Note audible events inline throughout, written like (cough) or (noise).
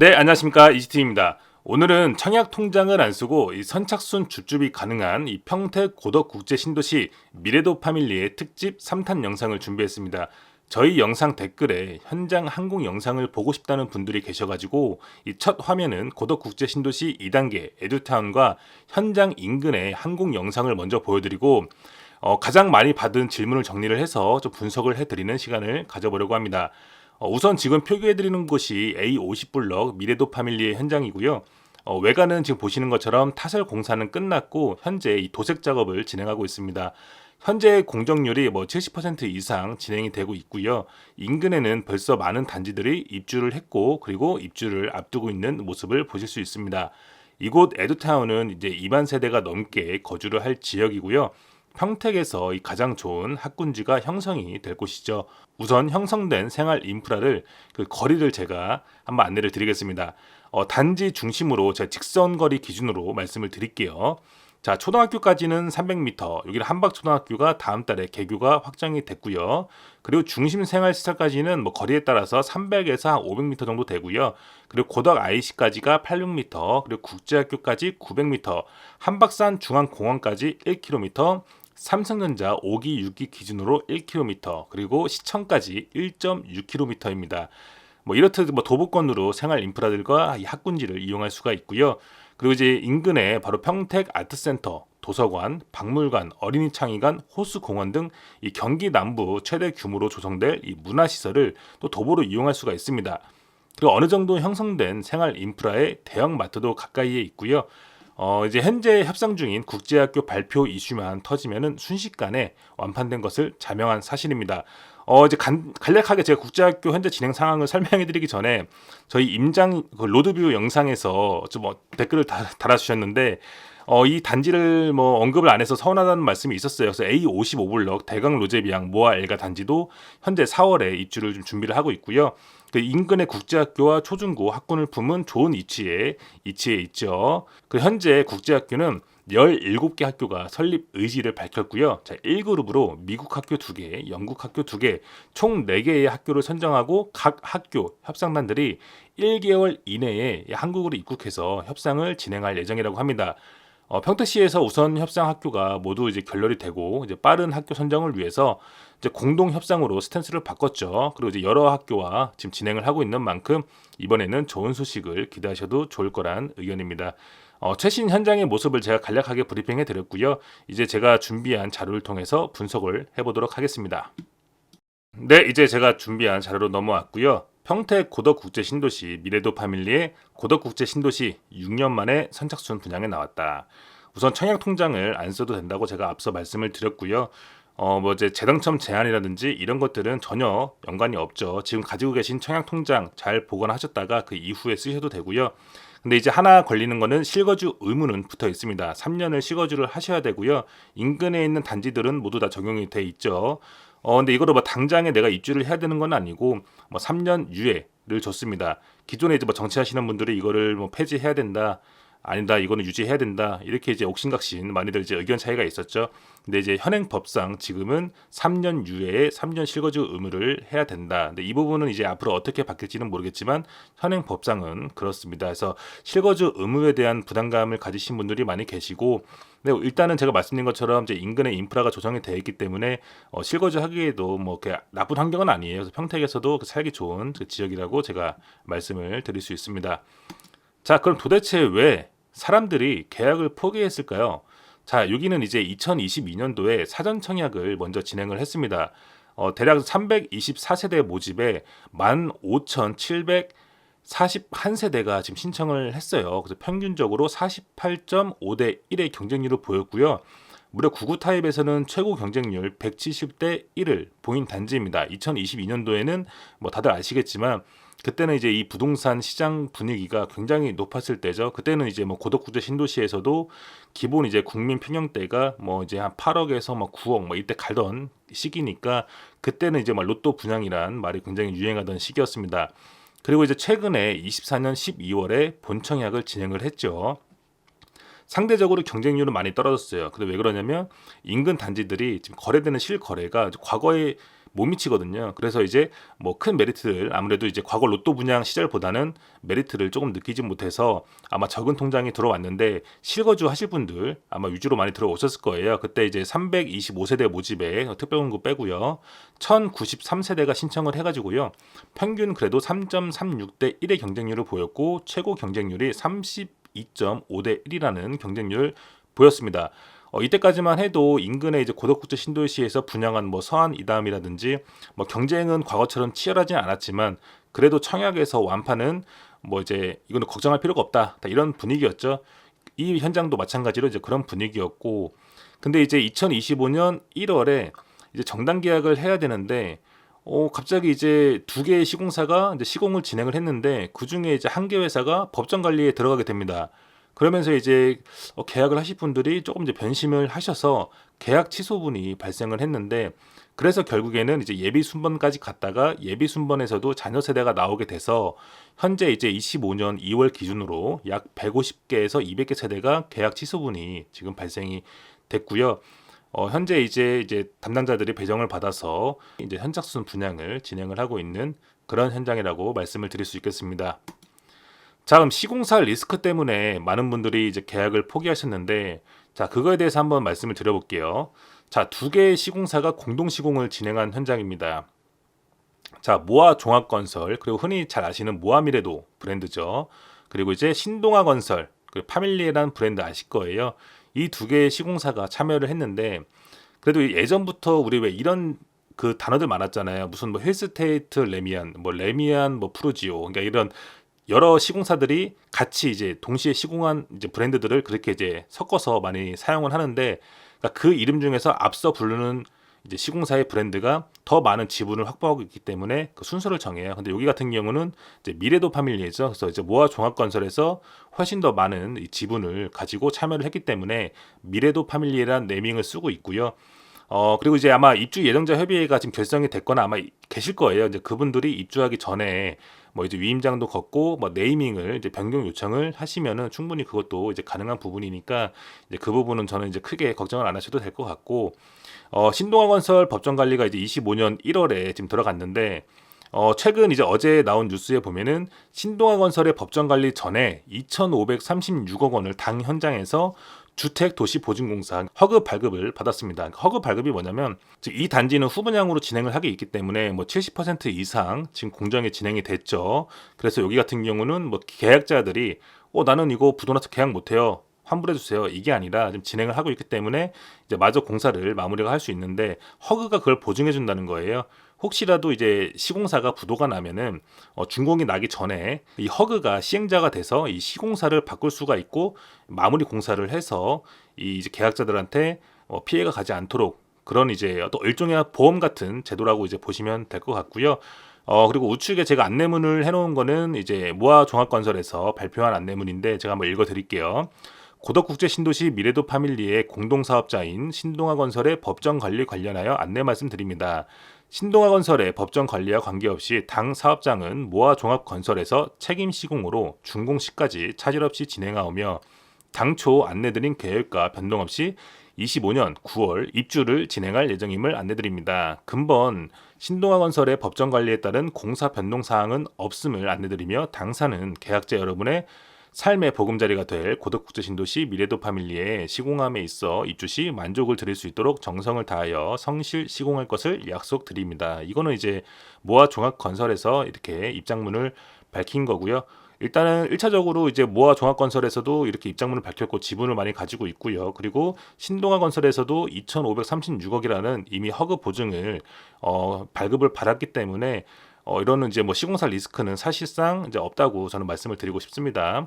네, 안녕하십니까. 이지티입니다. 오늘은 청약 통장을 안 쓰고 이 선착순 줍줍이 가능한 이 평택 고덕 국제 신도시 미래도 파밀리의 특집 3탄 영상을 준비했습니다. 저희 영상 댓글에 현장 항공 영상을 보고 싶다는 분들이 계셔가지고 이 첫 화면은 고덕 국제 신도시 2단계 에듀타운과 현장 인근의 항공 영상을 먼저 보여드리고 어, 가장 많이 받은 질문을 정리를 해서 좀 분석을 해드리는 시간을 가져보려고 합니다. 어, 우선 지금 표기해드리는 곳이 A50블럭 미래도 파밀리의 현장이고요. 어, 외관은 지금 보시는 것처럼 타설 공사는 끝났고 현재 이 도색 작업을 진행하고 있습니다. 현재 공정률이 뭐 70% 이상 진행이 되고 있고요. 인근에는 벌써 많은 단지들이 입주를 했고 그리고 입주를 앞두고 있는 모습을 보실 수 있습니다. 이곳 에듀타운은 이제 2만 세대가 넘게 거주를 할 지역이고요. 평택에서 이 가장 좋은 학군지가 형성이 될 곳이죠. 우선 형성된 생활 인프라를 그 거리를 제가 한번 안내를 드리겠습니다. 어, 단지 중심으로 제 직선 거리 기준으로 말씀을 드릴게요. 자, 초등학교까지는 300m, 여기는 한박초등학교가 다음 달에 개교가 확정이 됐고요. 그리고 중심 생활 시설까지는 뭐 거리에 따라서 300에서 500m 정도 되고요. 그리고 고덕 IC까지가 800m, 그리고 국제학교까지 900m, 한박산 중앙공원까지 1km, 삼성전자 5기, 6기 기준으로 1km, 그리고 시청까지 1.6km입니다. 뭐 이렇듯 뭐 도보권으로 생활 인프라들과 이 학군지를 이용할 수가 있고요. 그리고 이제 인근에 바로 평택 아트센터, 도서관, 박물관, 어린이 창의관, 호수 공원 등 이 경기 남부 최대 규모로 조성될 이 문화 시설을 또 도보로 이용할 수가 있습니다. 그리고 어느 정도 형성된 생활 인프라의 대형 마트도 가까이에 있고요. 어, 이제 현재 협상 중인 국제학교 발표 이슈만 터지면은 순식간에 완판된 것을 자명한 사실입니다. 어, 이제 간, 간략하게 제가 국제학교 현재 진행 상황을 설명해 드리기 전에 저희 임장 그 로드뷰 영상에서 좀뭐 댓글을 다, 달아주셨는데 어, 이 단지를 뭐 언급을 안 해서 서운하다는 말씀이 있었어요. 그래서 A55블럭 대강 로제비앙 모아 엘가 단지도 현재 4월에 입주를 좀 준비를 하고 있고요. 그 인근의 국제학교와 초중고 학군을 품은 좋은 위치에 위치에 있죠. 그 현재 국제학교는 17개 학교가 설립 의지를 밝혔고요. 자, 1그룹으로 미국 학교 2개, 영국 학교 2개, 총 4개의 학교를 선정하고 각 학교 협상단들이 1개월 이내에 한국으로 입국해서 협상을 진행할 예정이라고 합니다. 어, 평택시에서 우선 협상 학교가 모두 이제 결렬이 되고 이제 빠른 학교 선정을 위해서 이제 공동 협상으로 스탠스를 바꿨죠. 그리고 이제 여러 학교와 지금 진행을 하고 있는 만큼 이번에는 좋은 소식을 기대하셔도 좋을 거란 의견입니다. 어, 최신 현장의 모습을 제가 간략하게 브리핑해 드렸고요. 이제 제가 준비한 자료를 통해서 분석을 해보도록 하겠습니다. 네, 이제 제가 준비한 자료로 넘어왔고요. 평택 고덕국제 신도시 미래도 파밀리의 고덕국제 신도시 6년 만에 선착순 분양에 나왔다. 우선 청약 통장을 안 써도 된다고 제가 앞서 말씀을 드렸고요. 어, 뭐 이제 재당첨 제한이라든지 이런 것들은 전혀 연관이 없죠. 지금 가지고 계신 청약 통장 잘 보관하셨다가 그 이후에 쓰셔도 되고요. 근데 이제 하나 걸리는 거는 실거주 의무는 붙어 있습니다. 3년을 실거주를 하셔야 되고요. 인근에 있는 단지들은 모두 다 적용이 돼 있죠. 어 근데 이거를 뭐 당장에 내가 입주를 해야 되는 건 아니고 뭐 3년 유예를 줬습니다. 기존에 이제 뭐 정치하시는 분들이 이거를 뭐 폐지해야 된다. 아니다 이거는 유지해야 된다 이렇게 이제 옥신각신 많이들 이제 의견 차이가 있었죠. 근데 이제 현행 법상 지금은 3년 유예에 3년 실거주 의무를 해야 된다. 근데 이 부분은 이제 앞으로 어떻게 바뀔지는 모르겠지만 현행 법상은 그렇습니다. 그래서 실거주 의무에 대한 부담감을 가지신 분들이 많이 계시고 근데 일단은 제가 말씀드린 것처럼 이제 인근의 인프라가 조성이 되어 있기 때문에 어, 실거주 하기에도 뭐 나쁜 환경은 아니에요. 그래서 평택에서도 살기 좋은 그 지역이라고 제가 말씀을 드릴 수 있습니다. 자, 그럼 도대체 왜 사람들이 계약을 포기했을까요? 자, 여기는 이제 2022년도에 사전 청약을 먼저 진행을 했습니다. 어, 대략 324세대 모집에 15,741세대가 지금 신청을 했어요. 그래서 평균적으로 48.5대 1의 경쟁률을 보였고요. 무려 99 타입에서는 최고 경쟁률 170대 1을 보인 단지입니다. 2022년도에는 뭐 다들 아시겠지만 그때는 이제 이 부동산 시장 분위기가 굉장히 높았을 때죠. 그때는 이제 뭐 고덕구제 신도시에서도 기본 이제 국민 평형대가 뭐 이제 한 8억에서 뭐 9억 뭐 이때 갈던 시기니까 그때는 이제 막 로또 분양이란 말이 굉장히 유행하던 시기였습니다. 그리고 이제 최근에 24년 12월에 본청약을 진행을 했죠. 상대적으로 경쟁률은 많이 떨어졌어요. 근데 왜 그러냐면 인근 단지들이 지금 거래되는 실거래가 과거에 못 미치거든요. 그래서 이제 뭐 큰 메리트를 아무래도 이제 과거 로또 분양 시절보다는 메리트를 조금 느끼지 못해서 아마 적은 통장이 들어왔는데 실거주 하실 분들 아마 위주로 많이 들어오셨을 거예요. 그때 이제 325세대 모집에 특별금고 빼고요. 1093세대가 신청을 해가지고요. 평균 그래도 3.36대 1의 경쟁률을 보였고 최고 경쟁률이 32.5대 1이라는 경쟁률을 보였습니다. 어, 이때까지만 해도 인근의 이제 고덕국제 신도시에서 분양한 뭐 서안 이담이라든지 뭐 경쟁은 과거처럼 치열하진 않았지만 그래도 청약에서 완파는 뭐 이제 이거는 걱정할 필요가 없다 이런 분위기였죠. 이 현장도 마찬가지로 이제 그런 분위기였고 근데 이제 2025년 1월에 이제 정당 계약을 해야 되는데 어 갑자기 이제 두 개의 시공사가 이제 시공을 진행을 했는데 그 중에 이제 한 개 회사가 법정 관리에 들어가게 됩니다. 그러면서 이제 어, 계약을 하실 분들이 조금 이제 변심을 하셔서 계약 취소분이 발생을 했는데 그래서 결국에는 이제 예비 순번까지 갔다가 예비 순번에서도 자녀 세대가 나오게 돼서 현재 이제 25년 2월 기준으로 약 150개에서 200개 세대가 계약 취소분이 지금 발생이 됐고요. 어, 현재 이제 이제 담당자들이 배정을 받아서 이제 현착순 분양을 진행을 하고 있는 그런 현장이라고 말씀을 드릴 수 있겠습니다. 자, 그럼 시공사 리스크 때문에 많은 분들이 이제 계약을 포기하셨는데, 자, 그거에 대해서 한번 말씀을 드려볼게요. 자, 두 개의 시공사가 공동 시공을 진행한 현장입니다. 자, 모아 종합건설, 그리고 흔히 잘 아시는 모아미래도 브랜드죠. 그리고 이제 신동아 건설, 그 파밀리에라는 브랜드 아실 거예요. 이 두 개의 시공사가 참여를 했는데, 그래도 예전부터 우리 왜 이런 그 단어들 많았잖아요. 무슨 뭐 헬스테이트 레미안, 뭐 레미안, 뭐 프로지오, 그러니까 이런 여러 시공사들이 같이 이제 동시에 시공한 이제 브랜드들을 그렇게 이제 섞어서 많이 사용을 하는데 그러니까 그 이름 중에서 앞서 부르는 이제 시공사의 브랜드가 더 많은 지분을 확보하고 있기 때문에 그 순서를 정해요. 근데 여기 같은 경우는 이제 미래도 파밀리죠. 그래서 이제 모아 종합건설에서 훨씬 더 많은 이 지분을 가지고 참여를 했기 때문에 미래도 파밀리라는 네밍을 쓰고 있고요. 어 그리고 이제 아마 입주 예정자 협의회가 지금 결성이 됐거나 아마 계실 거예요. 이제 그분들이 입주하기 전에 뭐 이제 위임장도 걷고 뭐 네이밍을 이제 변경 요청을 하시면은 충분히 그것도 이제 가능한 부분이니까 이제 그 부분은 저는 이제 크게 걱정을 안 하셔도 될 것 같고 어 신동아 건설 법정 관리가 이제 25년 1월에 지금 들어갔는데 어, 최근 이제 어제 나온 뉴스에 보면은 신동아 건설의 법정 관리 전에 2,536억 원을 당 현장에서 주택도시보증공사 허그 발급을 받았습니다. 허그 발급이 뭐냐면 이 단지는 후분양으로 진행을 하게 있기 때문에 뭐 70% 이상 지금 공정이 진행이 됐죠. 그래서 여기 같은 경우는 뭐 계약자들이 어 나는 이거 부도나서 계약 못해요. 환불해 주세요. 이게 아니라 지금 진행을 하고 있기 때문에 이제 마저 공사를 마무리가 할 수 있는데 허그가 그걸 보증해 준다는 거예요. 혹시라도 이제 시공사가 부도가 나면은 어, 준공이 나기 전에 이 허그가 시행자가 돼서 이 시공사를 바꿀 수가 있고 마무리 공사를 해서 이 이제 계약자들한테 어, 피해가 가지 않도록 그런 이제 어떤 일종의 보험 같은 제도라고 이제 보시면 될 것 같고요. 어 그리고 우측에 제가 안내문을 해놓은 거는 이제 모아 종합건설에서 발표한 안내문인데 제가 한번 읽어드릴게요. 고덕국제 신도시 미래도 파밀리의 공동사업자인 신동아건설의 법정 관리 관련하여 안내 말씀드립니다. 신동아 건설의 법정 관리와 관계없이 당 사업장은 모아 종합 건설에서 책임 시공으로 준공 시까지 차질 없이 진행하오며 당초 안내드린 계획과 변동 없이 25년 9월 입주를 진행할 예정임을 안내드립니다. 근본 신동아 건설의 법정 관리에 따른 공사 변동 사항은 없음을 안내드리며 당사는 계약자 여러분의 삶의 보금자리가 될 고덕국제 신도시 미래도 파밀리의 시공함에 있어 입주 시 만족을 드릴 수 있도록 정성을 다하여 성실 시공할 것을 약속드립니다. 이거는 이제 모아 종합건설에서 이렇게 입장문을 밝힌 거고요. 일단은 1차적으로 이제 모아 종합건설에서도 이렇게 입장문을 밝혔고 지분을 많이 가지고 있고요. 그리고 신동아 건설에서도 2,536억이라는 이미 허그 보증을 어, 발급을 받았기 때문에 어, 이런 이제 뭐 시공사 리스크는 사실상 이제 없다고 저는 말씀을 드리고 싶습니다.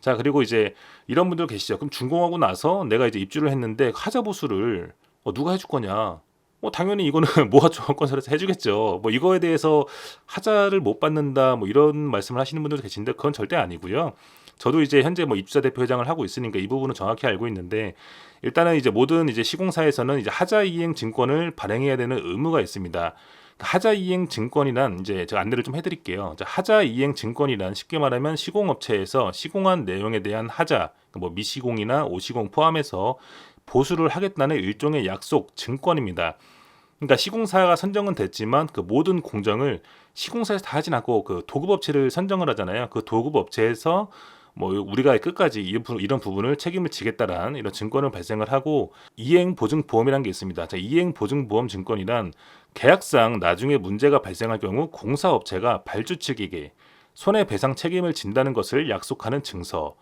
자, 그리고 이제 이런 분들 계시죠. 그럼 준공하고 나서 내가 이제 입주를 했는데 하자 보수를 어, 누가 해줄 거냐? 뭐 당연히 이거는 (laughs) 모아조합건설에서 해주겠죠. 뭐 이거에 대해서 하자를 못 받는다 뭐 이런 말씀을 하시는 분들도 계신데 그건 절대 아니고요. 저도 이제 현재 뭐 입주자 대표 회장을 하고 있으니까 이 부분은 정확히 알고 있는데 일단은 이제 모든 이제 시공사에서는 이제 하자 이행 증권을 발행해야 되는 의무가 있습니다. 하자 이행 증권이란 이제 제가 안내를 좀 해드릴게요. 하자 이행 증권이란 쉽게 말하면 시공업체에서 시공한 내용에 대한 하자, 뭐 미시공이나 오시공 포함해서 보수를 하겠다는 일종의 약속 증권입니다. 그러니까 시공사가 선정은 됐지만 그 모든 공정을 시공사에서 다 하진 않고 그 도급업체를 선정을 하잖아요. 그 도급업체에서 뭐 우리가 끝까지 이런 부분을 책임을 지겠다라는 이런 증권을 발생을 하고 이행 보증 보험이라는 게 있습니다. 자, 이행 보증 보험 증권이란 계약상 나중에 문제가 발생할 경우 공사업체가 발주 측에게 손해배상 책임을 진다는 것을 약속하는 증서.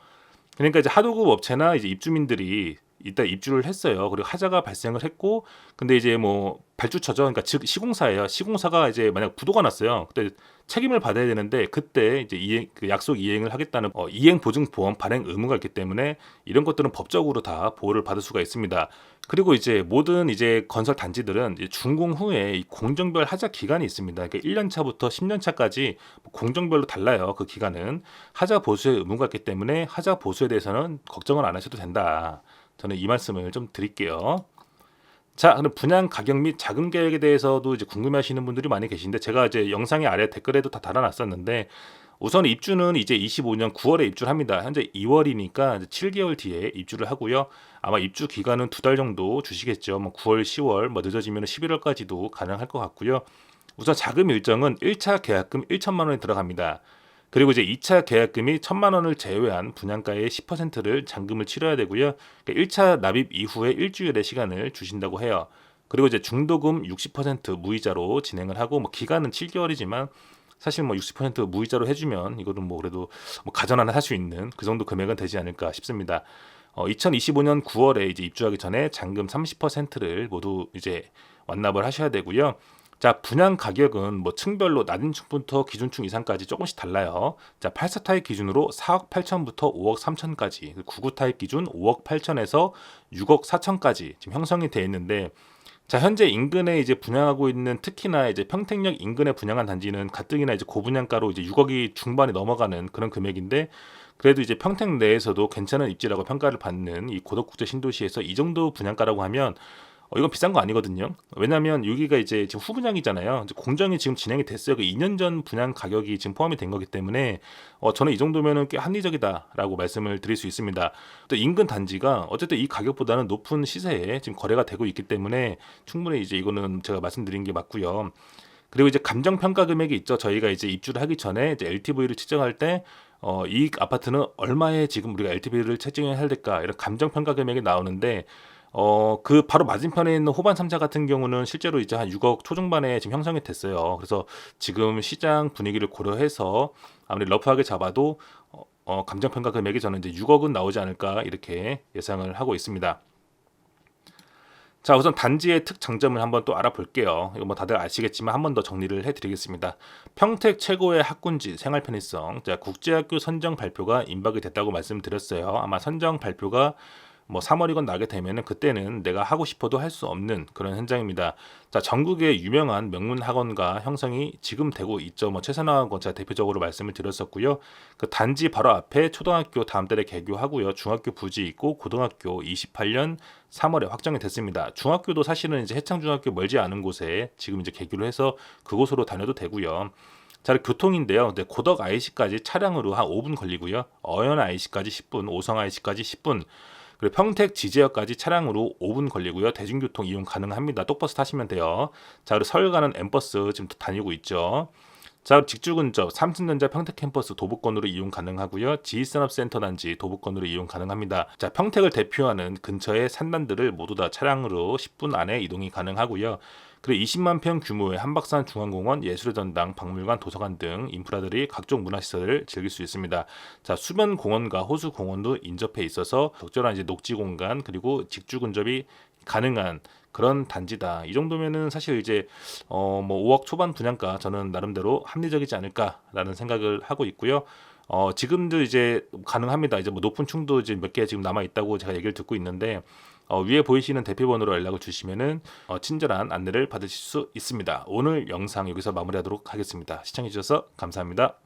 그러니까 이제 하도급 업체나 이제 입주민들이 이따 입주를 했어요. 그리고 하자가 발생을 했고, 근데 이제 뭐 발주처죠. 그러니까 즉 시공사예요. 시공사가 이제 만약 부도가 났어요. 그때 책임을 받아야 되는데 그때 이제 이행 그 약속 이행을 하겠다는 어, 이행 보증 보험 발행 의무가 있기 때문에 이런 것들은 법적으로 다 보호를 받을 수가 있습니다. 그리고 이제 모든 이제 건설 단지들은 이제 준공 후에 이 공정별 하자 기간이 있습니다. 그러니까 1년 차부터 10년 차까지 공정별로 달라요. 그 기간은 하자 보수의 의무가 있기 때문에 하자 보수에 대해서는 걱정을 안 하셔도 된다. 저는 이 말씀을 좀 드릴게요. 자, 그럼 분양 가격 및 자금 계획에 대해서도 이제 궁금해하시는 분들이 많이 계신데 제가 이제 영상의 아래 댓글에도 다 달아놨었는데 우선 입주는 이제 25년 9월에 입주를 합니다. 현재 2월이니까 7개월 뒤에 입주를 하고요. 아마 입주 기간은 두 달 정도 주시겠죠. 뭐 9월, 10월, 뭐 늦어지면 11월까지도 가능할 것 같고요. 우선 자금 일정은 1차 계약금 1천만 원이 들어갑니다. 그리고 이제 2차 계약금이 1천만 원을 제외한 분양가의 10%를 잔금을 치러야 되고요. 그러니까 1차 납입 이후에 일주일의 시간을 주신다고 해요. 그리고 이제 중도금 60% 무이자로 진행을 하고 뭐 기간은 7개월이지만 사실 뭐 60% 무이자로 해주면 이거는 뭐 그래도 뭐 가전 하나 살 수 있는 그 정도 금액은 되지 않을까 싶습니다. 어, 2025년 9월에 이제 입주하기 전에 잔금 30%를 모두 이제 완납을 하셔야 되고요. 자, 분양 가격은 뭐 층별로 낮은 층부터 기준층 이상까지 조금씩 달라요. 자, 84 타입 기준으로 4억 8천부터 5억 3천까지, 99 타입 기준 5억 8천에서 6억 4천까지 지금 형성이 되어 있는데 자, 현재 인근에 이제 분양하고 있는 특히나 이제 평택역 인근에 분양한 단지는 가뜩이나 이제 고분양가로 이제 6억이 중반이 넘어가는 그런 금액인데 그래도 이제 평택 내에서도 괜찮은 입지라고 평가를 받는 이 고덕국제 신도시에서 이 정도 분양가라고 하면 어, 이건 비싼 거 아니거든요. 왜냐하면 여기가 이제 지금 후분양이잖아요. 이제 공정이 지금 진행이 됐어요. 그 2년 전 분양 가격이 지금 포함이 된 거기 때문에 어, 저는 이 정도면은 꽤 합리적이다라고 말씀을 드릴 수 있습니다. 또 인근 단지가 어쨌든 이 가격보다는 높은 시세에 지금 거래가 되고 있기 때문에 충분히 이제 이거는 제가 말씀드린 게 맞고요. 그리고 이제 감정 평가 금액이 있죠. 저희가 이제 입주를 하기 전에 이제 LTV를 측정할 때 어, 이 아파트는 얼마에 지금 우리가 LTV를 채팅해야 될까 이런 감정 평가 금액이 나오는데 어, 그 바로 맞은편에 있는 호반 3자 같은 경우는 실제로 이제 한 6억 초중반에 지금 형성이 됐어요. 그래서 지금 시장 분위기를 고려해서 아무리 러프하게 잡아도 어, 어, 감정 평가 금액이 저는 이제 6억은 나오지 않을까 이렇게 예상을 하고 있습니다. 자, 우선 단지의 특장점을 한번 또 알아볼게요. 이거 뭐 다들 아시겠지만 한 번 더 정리를 해드리겠습니다. 평택 최고의 학군지 생활 편의성. 자, 국제학교 선정 발표가 임박이 됐다고 말씀드렸어요. 아마 선정 발표가 뭐 3월이건 나게 되면은 그때는 내가 하고 싶어도 할 수 없는 그런 현장입니다. 자, 전국의 유명한 명문 학원과 형성이 지금 되고 있죠. 뭐 최선화 학원 제가 대표적으로 말씀을 드렸었고요. 그 단지 바로 앞에 초등학교 다음 달에 개교하고요. 중학교 부지 있고 고등학교 28년 3월에 확정이 됐습니다. 중학교도 사실은 이제 해창중학교 멀지 않은 곳에 지금 이제 개교를 해서 그곳으로 다녀도 되고요. 자, 교통인데요. 네, 고덕 IC까지 차량으로 한 5분 걸리고요. 어연 IC까지 10분, 오성 IC까지 10분. 그리고 평택 지제역까지 차량으로 5분 걸리고요. 대중교통 이용 가능합니다. 똑버스 타시면 돼요. 자, 그리고 서울 가는 엠버스 지금 다니고 있죠. 자, 직주 근접 삼성전자 평택 캠퍼스 도보권으로 이용 가능하고요. 지휘산업센터 단지 도보권으로 이용 가능합니다. 자, 평택을 대표하는 근처의 산단들을 모두 다 차량으로 10분 안에 이동이 가능하고요. 그리고 20만 평 규모의 한박산 중앙공원, 예술의 전당, 박물관, 도서관 등 인프라들이 각종 문화시설을 즐길 수 있습니다. 자, 수변 공원과 호수 공원도 인접해 있어서 적절한 이제 녹지 공간 그리고 직주 근접이 가능한 그런 단지다. 이 정도면은 사실 이제 어 뭐 5억 초반 분양가 저는 나름대로 합리적이지 않을까라는 생각을 하고 있고요. 어 지금도 이제 가능합니다. 이제 뭐 높은 층도 이제 몇 개 지금 남아 있다고 제가 얘기를 듣고 있는데 어, 위에 보이시는 대표번호로 연락을 주시면은 어, 친절한 안내를 받으실 수 있습니다. 오늘 영상 여기서 마무리하도록 하겠습니다. 시청해 주셔서 감사합니다.